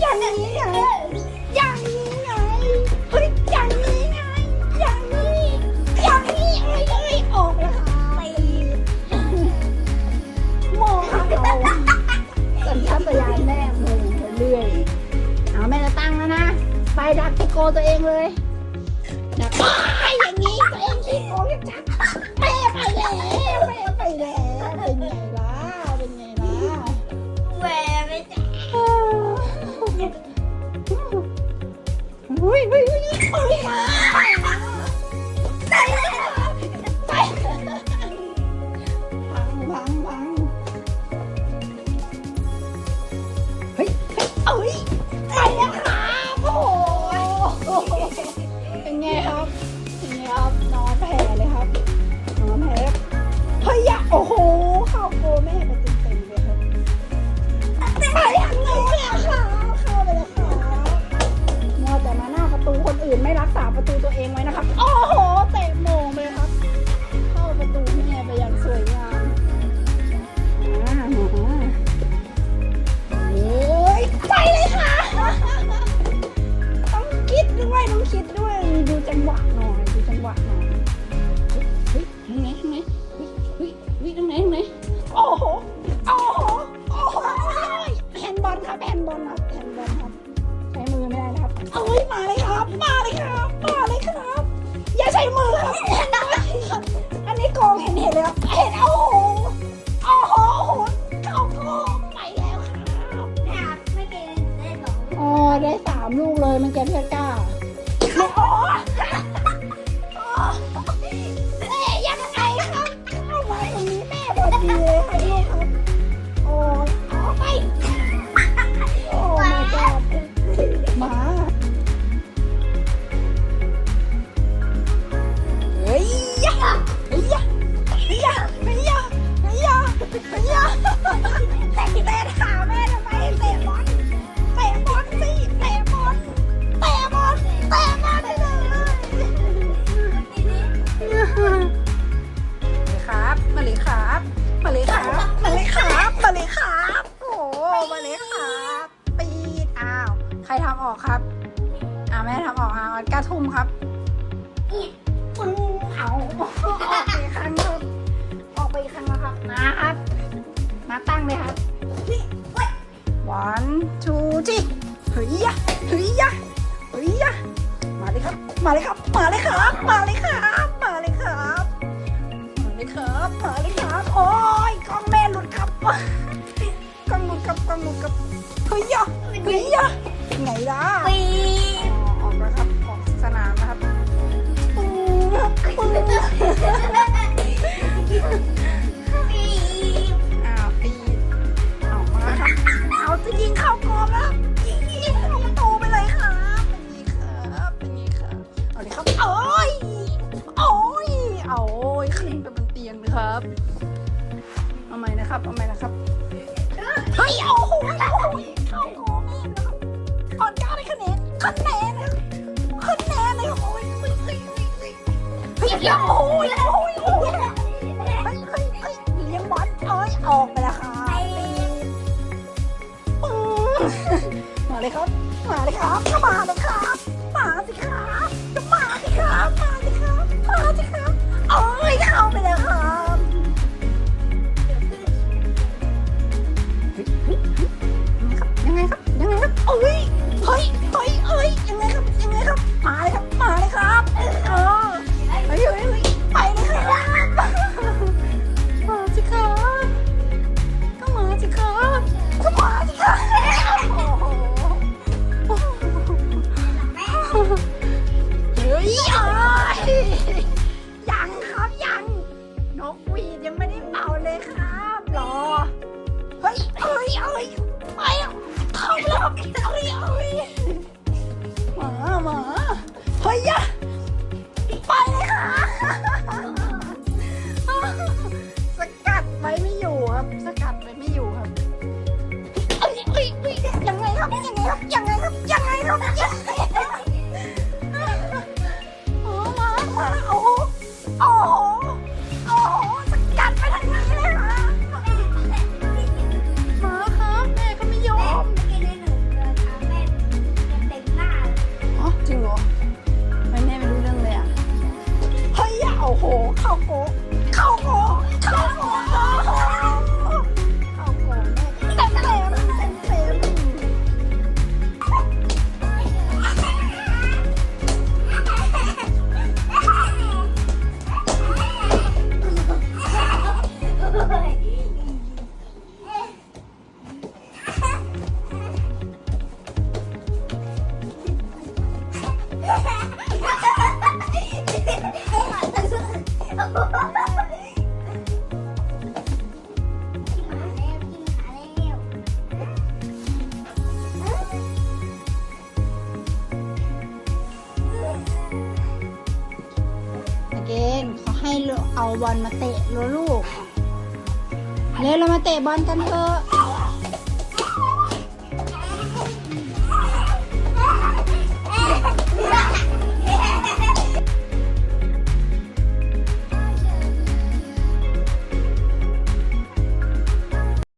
อย่างนี้ไงอย่างนี้ไงเฮ้ยอย่างนี้ไงอย่างนี้อย่างนี้ไอ้เลยออกแล้ไปมองหาเราสัญชาตญาณแม่มึงเรื่อยเอาแม่จะตั้งแล้วนะ ไปดักตะโกตัวเองเลยดั 你好烦啊！ มันแกเรียกเจ้า คุมครับคุณเอาออกไปครั้งครัออกไปครั้งนะครับมาครับ มาตั้งเลยครับวันทูจีเฮ้ยยะเฮ้ยยะเฮ้ยยะมาเลยครับ มาเลยครับ มาเลยครับ มาเลยครับ มาเลยครับมาเลยครับมาเลยครับโอ้ยกล้องแม่หลุดครับกล้องหลุดครับกล้องหลุดครับเฮ้ยยะเฮ้ยยะไงนล่ะ คนแน่เลยคนแน่เลยโอ้ยเฮ้ยเงโอ้ยโอ้ยโอ้ยเยเลี้ยงบอลเอ้ยออกไปแล้วค่ะมาเลยครับ มาเลยครับเข้ามาเลยครับ up. เอาบอลมาเตะลูลูกเร็วเรามาเตะบอลกันเถอะ